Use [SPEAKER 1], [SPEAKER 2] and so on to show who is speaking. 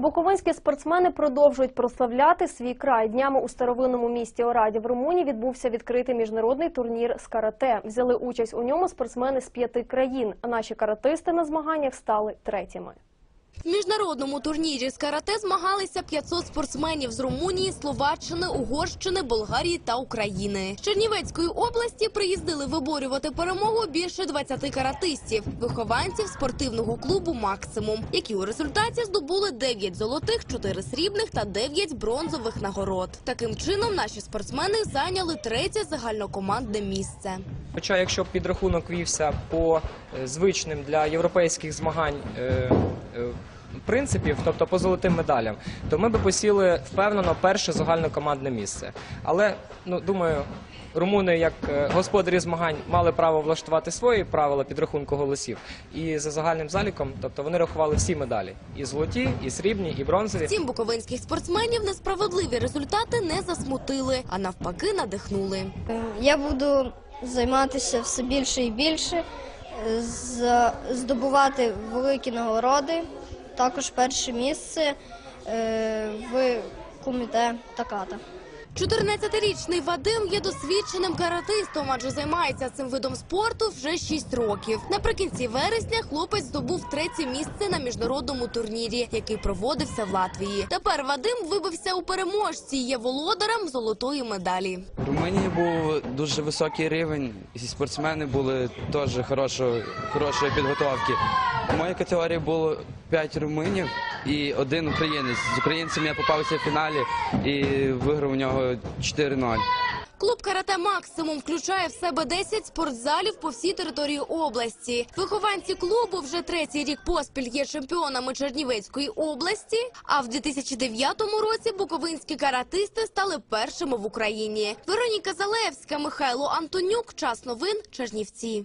[SPEAKER 1] Буковинські спортсмени продовжують прославляти свій край. Днями у старовинному місті Ораді в Румунії відбувся відкритий міжнародний турнір з карате. Взяли участь у ньому спортсмени з п'яти країн. А наші каратисти на змаганнях стали третіми.
[SPEAKER 2] В міжнародному турнірі з карате змагалися 500 спортсменів з Румунії, Словаччини, Угорщини, Болгарії та України. З Чернівецької області приїздили виборювати перемогу більше 20 каратистів, вихованців спортивного клубу «Максимум», які у результаті здобули 9 золотих, 4 срібних та 9 бронзових нагород. Таким чином наші спортсмени зайняли третє загальнокомандне місце.
[SPEAKER 3] Хоча, якщо підрахунок вівся по е, звичним для європейських змагань е, е, принципів, тобто по золотим медалям, то ми би посіли впевнено перше загальнокомандне місце. Але ну думаю, румуни, як е, господарі змагань, мали право влаштувати свої правила підрахунку голосів. І за загальним заліком, тобто вони рахували всі медалі: і золоті, і срібні, і бронзові.
[SPEAKER 2] Втім, буковинських спортсменів несправедливі результати не засмутили, а навпаки надихнули.
[SPEAKER 4] Я буду займатися все більше і більше, е, з- здобувати великі нагороди, також перше місце е, в куміте Таката.
[SPEAKER 2] 14-річний Вадим є досвідченим каратистом, адже займається цим видом спорту вже 6 років. Наприкінці вересня хлопець здобув третє місце на міжнародному турнірі, який проводився в Латвії. Тепер Вадим вибився у переможці. і Є володарем золотої медалі.
[SPEAKER 5] В Румунії був дуже високий рівень, і спортсмени були теж хорошої, підготовки. У моїй категорії було 5 румунів і один українець. З українцем я попався в фіналі і виграв у нього 4-0.
[SPEAKER 2] Клуб карате Максимум включає в себе 10 спортзалів по всій території області. Вихованці клубу вже третій рік поспіль є чемпіонами Чернівецької області. А в 2009 році буковинські каратисти стали першими в Україні. Вероніка Залевська, Михайло Антонюк. Час новин Чернівці.